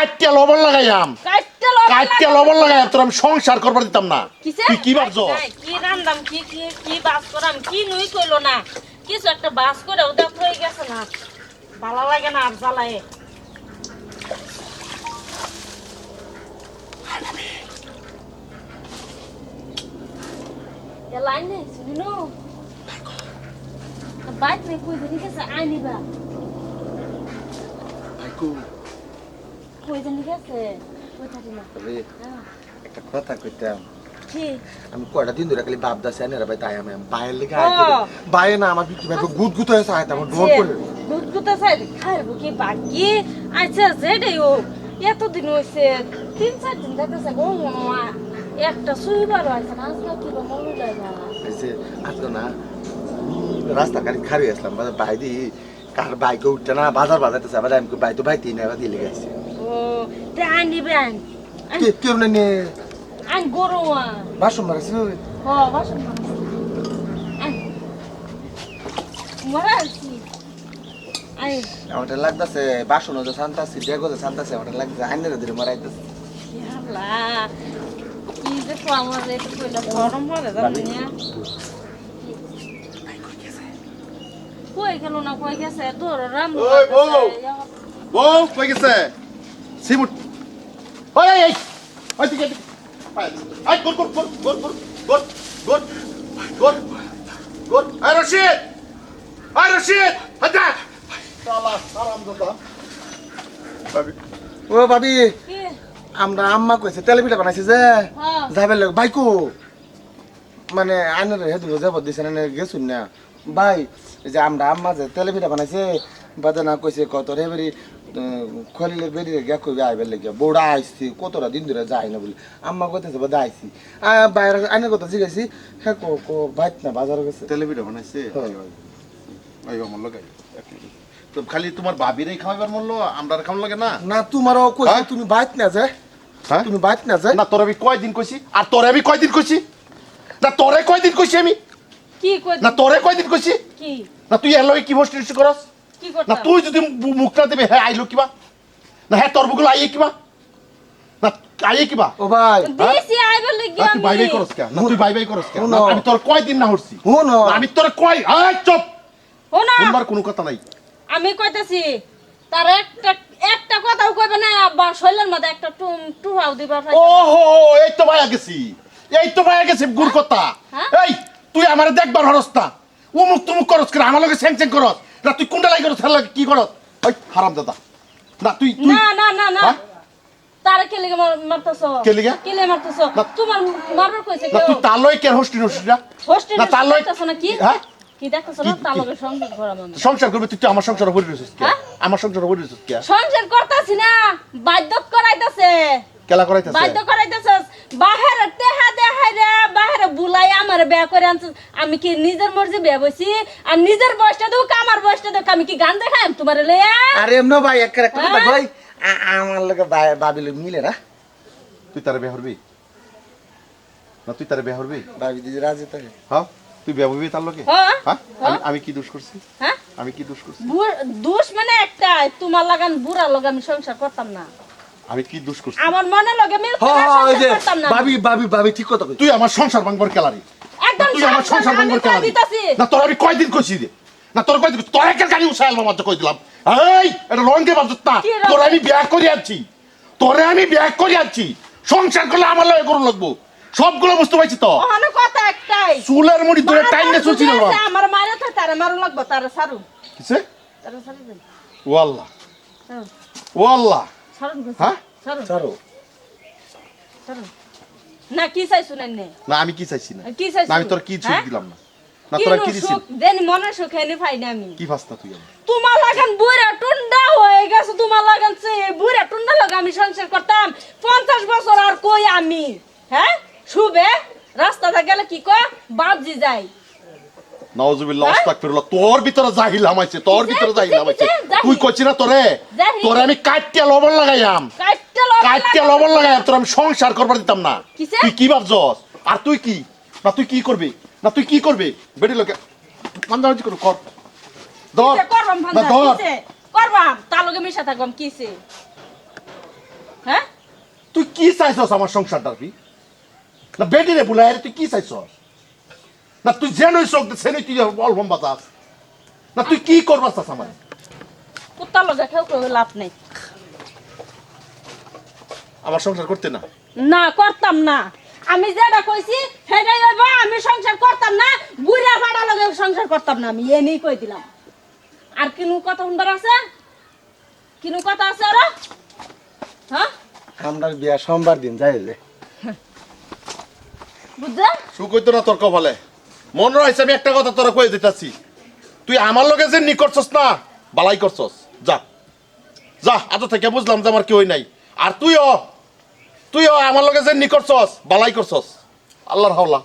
কাটিয়া লবণ লাগাইয়াম। কাটতে লবণ লাগাইয়াম তোর আমি সংসার করবার দিতাম না। তুই কি ভাবছ? কি রান্দাম কি কি কি বাস করাম কি নুই কইলো না। কিছু একটা বাস করে ওটা হয়ে গেছে না। ভালো লাগে না আর জ্বালায়। লাইন নেই শুনিনো বাইক নেই কই দিন গেছে আইনিবা দিন। না তবে হ্যাঁ। একটা কথা কইতাম। কি? আমি কয়টা দিন ধরে খালি ভাব দাসে আনে ভাই তাই আমি বাইরের লেগে। আইতে বাইরে না আমার বিক্রি ভাই গুদ গুদ হয়েছে আইতে আমার ডোর করে দুধ গুতা চাই খাইব কি বাকি? আচ্ছা যেটাই ও এতদিন হয়েছে তিন চার দিন দেখতেছে গো মামা একটা সুইবার হয়েছে না আজকে কি মনে না। আজকে না রাস্তা কারি খারি আসলাম বাজার ভাই দি কার বাইকে উঠছে না বাজার বাজারতেছে আবার আমি ভাই তো ভাই তিন আবার দিয়ে লেগে টাকা নিবেন কেউ নে আমি গরু বাসন মারাছি ও বাসন মারাছি আমাদের লাগতেছে বাসন যে শান্তাছি ডেগো যে শান্তাছি আমাদের লাগতেছে আইনের ধরে মারাইতেছে কি যে আমাদের একটু কইলা গরম হয়ে যাবে না কই গেল না কই গেছে তোর রাম বউ বউ কই গেছে সিমুট ওই এই ওই দিকে। I goal goal goal goal goal goal goal goal goal I Rashid আই রশিদ হাজা শালা আরাম দাদা। ভাবি। ও ভাবি। আমরা আম্মা কইছে তেলপিঠা বানাইছে যে। হ্যাঁ। যাবে লোক বাইকু। মানে আইনের হেদু যাব দিছে না গেছুন না। ভাই যে আমরা আম্মা যে তেলপিঠা বানাইছে বাদে না কইছে কত রে বেরি খলিলে বেরি গে কই আইবে লাগে বড়া আইছি কতটা দিন ধরে যাই না বলি। আম্মা কইতেছে বাদে আইছি আ বাইরে আইনের কথা জিগাইছি হ্যাঁ কো কো বাইত না বাজার গেছে। তেলেবিটা বানাইছে? হ্যাঁ। আই আমার লগাই তো খালি তোমার ভাবিরই খাওয়াবার মূল্য আমরা আর খাওয়ার লাগে না? না তোমারও হ্যাঁ? তুমি বাইত না যে। হ্যাঁ? তুমি বাইত না যে। না তোর আমি কয়দিন কইছি? আর তোরে আমি কয়দিন কইছি? না তোরে কয়দিন কইছি আমি? কি কই না তোরে কয়দিন কইছি? কি? না তুই এলো কি হোস্ট রিস্ট করস? কি না তুই যদি মুখটা দেবে হ্যাঁ আইলো কিবা? না হ্যাঁ তোর বুকুল আইয়ে কিবা? না আইয়ে কিবা? ও ভাই দিছি আইবার লাগি তুই আমি। বাই বাই করস কে না তুই বাই বাই করস কে না, আমি তোর কয়দিন না হরছি? হুনো। না, আমি তোর কয় আয় চুপ! শোনো। শুনবার কোনো কথা নাই। আমি কইতাছি তার একটা একটা কথাও কইবে না বা শৈলের মধ্যে একটা টুম টুহাও দিবার ও হো এই তো ভাইয়া গেছি। এই তো ভাইয়া গেছি গুড় কথা। হ্যাঁ? এই তুই আমারে দেখবার হরস না। উমুক তুমুক করস করে আমার লগে স্যাং স্যাং করস। না তুই কোনটা লাই করছ খেলা কি করো ওই হারাম দাদা। না তুই না না না না। তার কেলে মারতাছ? কেলে কেলে মারতাছ? তোমার মারবার কইছে না তুই তালয় কেন হোস্টিন হোস্টিনা হোস্টিন না তালয় হ্যাঁ? না? কি? মানে। হ্যাঁ? সংসার না। বাধ্য করাইতাছে। কেলা বাধ্য আমার বিয়া করে আনছিস আমি কি নিজের মর্জি বিয়া বসি আর নিজের বয়সটা দেখ আমার বয়সটা দেখ আমি কি গান দেখাই তোমার লইয়া? আরে এমন ভাই একটা একটা কথা হ্যাঁ? ভাই আমার লগে ভাবিল মিলে না। তুই তারে বিয়ে করবি? না তুই তারে বিয়ে করবি? ভাবি দিদি রাজি থাকে। হ্যাঁ? তুই বিয়ে করবি তার লোকে হ্যাঁ। হ্যাঁ? আমি হ্যাঁ। কি দোষ করছি? হ্যাঁ? আমি কি দোষ করছি? দোষ মানে একটা তোমার লাগান বুড়া লগে আমি সংসার করতাম না। আমি কি দোষ করছি? আমার মনে লগে মিল হ্যাঁ হ্যাঁ, করতাম না। ভাবি ভাবি ভাবি ঠিক কথা কই। তুই আমার সংসার ভাঙবার কেলারি? একদম তুই আমার সংসার সাবধান, আমি ভাঙবার কই কেলারি দিতাছি। না তোর আমি কয়দিন কইছি দে না তোর কয়দিন তোর একের গাড়ি উসাই আলবা মাত্র কই দিলাম? এই এটা রঙে বাজত না। তোর আমি বিয়া করে আনছি। তোরে আমি বিয়া করে আনছি। সংসার করলে আমার লাগে করুন লাগবো। সবগুলো বুঝতে পারছি তো? ওখানে কথা একটাই। চুলের মুড়ি ধরে টাইম না মারা আমার মারে তো তারে মারু লাগবো তারে সারু কিসে? তারে সারু দেন। ওয়াল্লাহ হ্যাঁ, ওয়াল্লাহ হ্যাঁ? সারুন ছাড়ো। সারুন না কি চাই শুনেন না? আমি কি চাইছি না? কি চাইছি আমি তোর কি সুখ হ্যাঁ? দিলাম না? না কি তোরা কি দিছিস দেন মনে সুখ এনে পাই না আমি। কি ফাস্তা তুই তোমার লাগান বুড়া টুন্ডা হয়ে গেছে তোমার লাগান সে বুড়া টুন্ডা লাগা আমি সংসার করতাম। পঞ্চাশ বছর আর কই আমি? হ্যাঁ? শুবে? রাস্তাটা গেলে কি কয়? বাপজি যায়। নওয়াজুবিল্লাহ হ্যাঁ? আস্তাগফিরুল্লাহ তোর ভিতরে জাহিল হামাইছে তোর কিসে? ভিতরে জাহিল কিসে? হামাইছে। তুই কইছিস না তোরে? আমি কাটিয়া লবণ লাগাইয়াম। কাটতে লবণ লাগাইয়াম তোর আমি সংসার করবার দিতাম না। তুই কি ভাবছস? আর তুই কি? না তুই কি করবি? না তুই কি করবি? বেটি লোকে মান্দামাজি করু কর। ধর। না ধর। করবাম। তার লগে মিশা থাকবাম কিসে? কি চাইছস আমার সংসারটার কি না বেটি রে বুলাই তুই কি চাইছস? না তুই যে নই চোখ সে তুই অল্পম বাতাস না তুই কি করবার চাস আমার কুত্তার লগে খেউ লাভ নেই। আমার সংসার করতে না? না করতাম না। আমি যেটা কইছি সেটাই হইব আমি সংসার করতাম না বুড়া ফাড়া লগে সংসার করতাম না আমি এনেই কই দিলাম। আর কিনু কথা শুনবার আছে? কিনু কথা আছে আর? হ্যাঁ? আমরা বিয়া সোমবার দিন যাই যে বুঝছে সুকইতো না তোর কপালে। মন রয়েছে আমি একটা কথা তোরা কয়ে দিতেছি। তুই আমার লগে যে নি করছস না বালাই করছস। যা। যা আজ থেকে বুঝলাম যে আমার কেউই নাই। আর তুইও তুইও আমার লগে যে নি করছস বালাই করছস। আল্লাহর হাওলা।